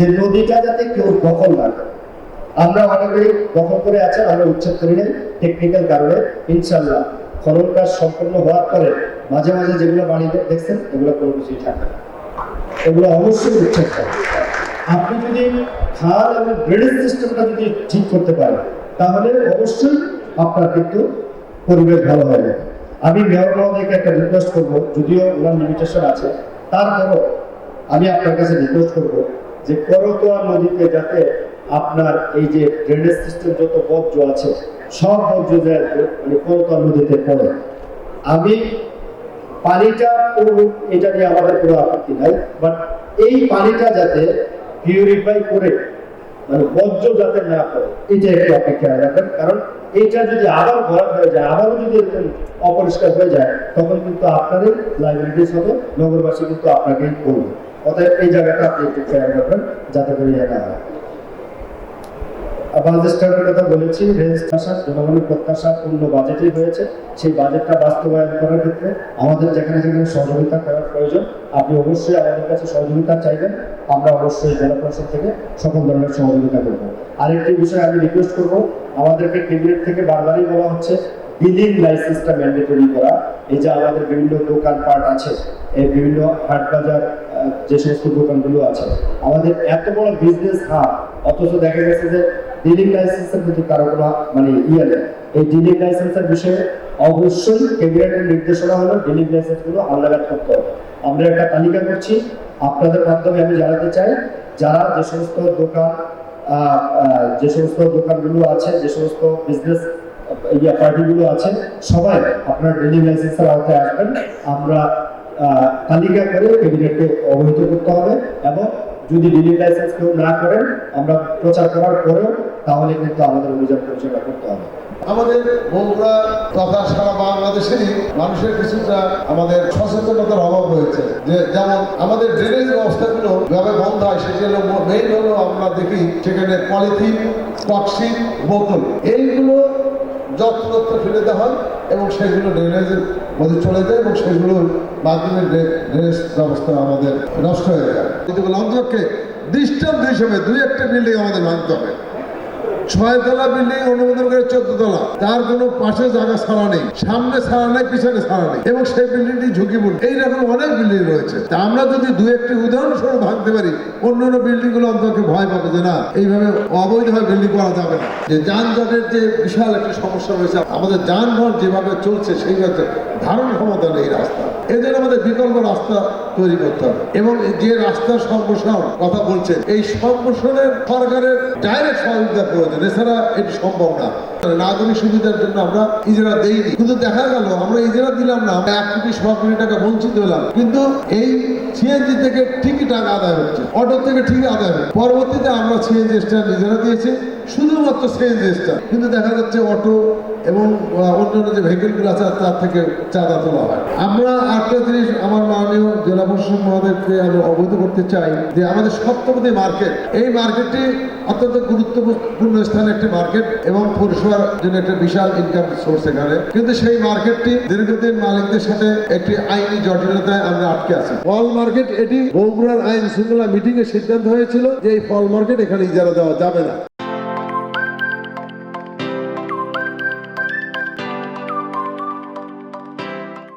যে নদীটা যাতে কেউ দখল না করে। আমরা অনেকেই দখল করে আছেন, আমরা উচ্ছেদ করি নাই টেকনিক্যাল কারণে। ইনশাল্লাহ খনন কাজ সম্পূর্ণ হওয়ার পরে মাঝে মাঝে যেগুলো বাড়িতে দেখছেন, এগুলো কোনো কিছুই থাকবে। এগুলো অবশ্যই উচ্ছেদ করা আপনি যদি খাল এবং ড্রেনেজ সিস্টেমটা যদি ঠিক করতে পারেন, তাহলে অবশ্যই আপনার কিন্তু পরিবেশ ভালো হয়ে যাবে আমি মেয়র মহোদয়কে একটা রিকোয়েস্ট করব, যদিও ওনার লিমিটেশন আছে। তারপরও আমি আপনার কাছে রিকোয়েস্ট করব যে করতোয়া নদীতে যাতে আপনার এই যে ড্রেনেজ সিস্টেম যত বর্জ্য আছে, সব বর্জ্য যায় মানে করতোয়া নদীতে পড়ে। আমি পানিটা এটা নিয়ে আমাদের কোনো আপত্তি নাই বাট এই পানিটা যাতে পিউরিফাই করে মানে বর্জ্য যাতে না পড়ে, এটা একটু অপেক্ষা রাখবেন, কারণ এইটা যদি আবার ভরা হয়ে যায়, আবারও যদি এরকম অপরিষ্কার হয়ে যায়, তখন কিন্তু আপনারই লাইবিলিটিস হবে, নগরবাসী কিন্তু আপনাকেই করবে অতএব এই জায়গাটা আপনি একটু খেয়াল রাখবেন, যাতে করে ইয়ে না হয় কথা বলেছি জনগণের প্রত্যাশা পূর্ণ বাজেটই হয়েছে। সেই বাজেটটা বাস্তবায়ন করার ক্ষেত্রে আমাদের যেখানে যেখানে সহযোগিতা করার প্রয়োজন। আপনি অবশ্যই আমাদের কাছে সহযোগিতা চাইবেন। আমরা অবশ্যই জেলা পরিষদ থেকে সকল ধরনের সহযোগিতা করব। আরেকটি বিষয় আমি রিকোয়েস্ট করব, আমাদেরকে ক্যাবিনেট থেকে বারবারই বলা হচ্ছে বিলিং লাইসেন্সটা ম্যান্ডেটরি করা। এই যে আমাদের বিভিন্ন দোকানপাট আছে, এই বিভিন্ন হাট বাজার যে সমস্ত দোকানগুলো আছে, আমাদের এত বড় বিজনেস হাব অথচ দেখা গেছে যে ডিলিং লাইসেন্সের প্রতি কারও কোনো মানে ইয়ে নেই। এই ডিলিং লাইসেন্সের বিষয়ে অবশ্যই ক্যাবিনেটের নির্দেশনা হলো ডিলিং লাইসেন্সগুলো হালনাগাদ করতে হবে। আমরা একটা তালিকা করছি, আপনাদের মাধ্যমে আমি জানাতে চাই, যারা যে সমস্ত দোকান যে সমস্ত দোকানগুলো আছে, যে সমস্ত বিজনেস ইয়া পার্টিগুলো আছে, সবাই আপনার ডেলি লাইসেন্সের আওতায় আসবেন। আমরা তালিকা করে ক্যাবিনেটকে অবহিত করতে হবে এবং যদি ডিলি লাইসেন্স কেউ না করেন, আমরা প্রচার করার পরেও তাহলে কিন্তু আমাদের অভিযান পরিচালনা করতে হবে। আমাদের বগুড়া তথা সারা বাংলাদেশেরই মানুষের কিছুটা আমাদের সচেতনতার অভাব রয়েছে যে যেমন আমাদের ড্রেনেজ ব্যবস্থাগুলো যেভাবে বন্ধ হয়, সেটি হলো মেইন হলো আমরা দেখি সেখানে পলিথিন টক্সিন বোতল এইগুলো যত্রতত্র ফেলে দেওয়া হয় এবং সেগুলো ড্রেনেজের মধ্যে চলে যায় এবং সেগুলোর মাধ্যমে ড্রে- ড্রেনেজ ব্যবস্থা আমাদের নষ্ট হয়ে যায়। কিন্তু লঞ্চকে দৃষ্টান্ত হিসেবে দুই একটা বিল্ডিং আমাদের মানতে হবে। ছয়তলা বিল্ডিং অনুমোদন করে চোদ্দ তলা। তার কোনো পাশে জায়গা ছাড়া নেই, সামনে ছাড়া নেই, পিছনে ছাড়া নেই। এবং সেই বিল্ডিংটি ঝুঁকিপূর্ণ। এইরকম অনেক বিল্ডিং রয়েছে। তা আমরা যদি দু একটি উদাহরণস্বরূপ ভাঙতে পারি, অন্য অন্য বিল্ডিংগুলো অন্তকে ভয় পাবে যে না, এইভাবে অবৈধভাবে বিল্ডিং করা যাবে না। যে যানজটের যে বিশাল একটি সমস্যা রয়েছে, আমাদের যানবাহন যেভাবে চলছে, সেই সেইভাবে ধারণ ক্ষমতা নেই রাস্তা। এদের আমাদের বিকল্প রাস্তা তৈরি করতে হবে। এবং যে রাস্তার সম্প্রসারণ কথা বলছে এই সম্প্রসারণের সরকারের ডাইরেক্ট সহযোগিতা প্রয়োজন। এছাড়া এটি সম্ভব না। নাগরিক সুবিধার জন্য আমরা ইজরা দেইনি। কিন্তু দেখা গেল, আমরা ইজরা দিলাম না, আমরা এক কোটি সব কোটি টাকা বঞ্চিত হলাম। কিন্তু এই সিএনজি থেকে ঠিকই টাকা আদায় হচ্ছে, অটো থেকে ঠিকই আদায় হচ্ছে। পরবর্তীতে আমরা সিএনজি স্ট্যান্ড নিজেরা দিয়েছি, শুধুমাত্র সিএনজি স্ট্যান্ড কিন্তু দেখা যাচ্ছে অটো এবং অন্যান্য যে ভেহিকেলগুলো আছে, তার থেকে চাঁদা তোলা হয়। আমরা একটা জিনিস জেলা প্রশাসক মহোদয়কে আমি অবহিত করতে চাই যে আমাদের সপ্তপদী মার্কেট, এই মার্কেটটি অত্যন্ত গুরুত্বপূর্ণ স্থানে একটি মার্কেট এবং পরিষেবার জন্য একটা বিশাল ইনকাম সোর্স এখানে। কিন্তু সেই মার্কেটটি দীর্ঘদিন মালিকদের সাথে একটি আইনি জটিলতায় আমরা আটকে আছি। ফল মার্কেট, এটি বগুড়ার আইন শৃঙ্খলা মিটিং এর সিদ্ধান্ত হয়েছিল যে এই ফল মার্কেট এখানে ইজারা দেওয়া যাবে না।